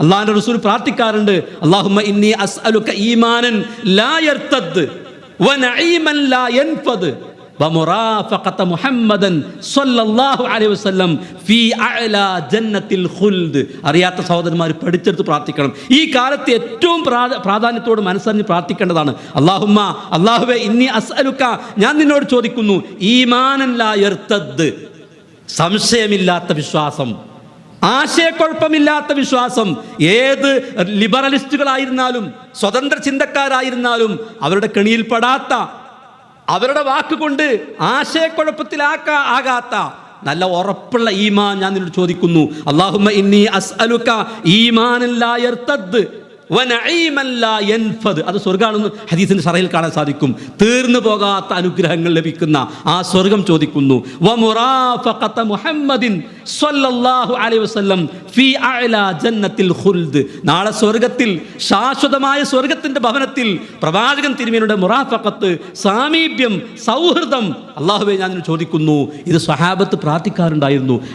അള്ളാഹിന്റെ റസൂൽ പ്രാർത്ഥിക്കാറുണ്ട് ഇന്നി ഈമാനൻ ലാ യർതദ് ലാ അഅല ജന്നത്തിൽ ഖുൽദ്. അറിയാത്ത സഹോദരന്മാർ പഠിച്ചെടുത്ത് പ്രാർത്ഥിക്കണം. ഈ കാലത്ത് ഏറ്റവും പ്രാധ- പ്രാധാന്യത്തോട് മനസ്സറിഞ്ഞ് പ്രാർത്ഥിക്കേണ്ടതാണ് അള്ളാഹുമ്മ അള്ളാഹുവെ ഇന്നി അസ്അലുക്ക ഞാൻ നിന്നോട് ചോദിക്കുന്നു ഈമാനൻ ലാ യർതദ് സംശയമില്ലാത്ത വിശ്വാസം. ആശയക്കുഴപ്പമില്ലാത്ത വിശ്വാസം. ഏത് ലിബറലിസ്റ്റുകളായിരുന്നാലും സ്വതന്ത്ര ചിന്തക്കാരായിരുന്നാലും അവരുടെ കെണിയിൽപ്പെടാത്ത അവരുടെ വാക്കുകൊണ്ട് ആശയക്കുഴപ്പത്തിലാക്ക ആകാത്ത നല്ല ഉറപ്പുള്ള ഈമാൻ ഞാൻ നിന്നോട് ചോദിക്കുന്നു. അള്ളാഹുമ്മ ഇന്നി അസ്അലുക ഈമാനൻ അത് സ്വർഗാണെന്ന് ഹദീസിന്റെ സറയിൽ കാണാൻ സാധിക്കും. തീർന്നു പോകാത്ത അനുഗ്രഹങ്ങൾ ലഭിക്കുന്ന ആ സ്വർഗം ചോദിക്കുന്നു. മുഹമ്മദിൻ അലൈഹി വസല്ലം ഫീ ജന്നത്തിൽ ഖുൽദ്. നാളെ സ്വർഗത്തിൽ ശാശ്വതമായ സ്വർഗത്തിന്റെ ഭവനത്തിൽ പ്രവാചകൻ തിരുമേനിയുടെ മുറാഫക്കത്ത് സാമീപ്യം സൗഹൃദം. അള്ളാഹുവെ ഞാൻ ചോദിക്കുന്നു. ഇത് സ്വഹാബത്ത് പ്രാർത്ഥിക്കാറുണ്ടായിരുന്നു.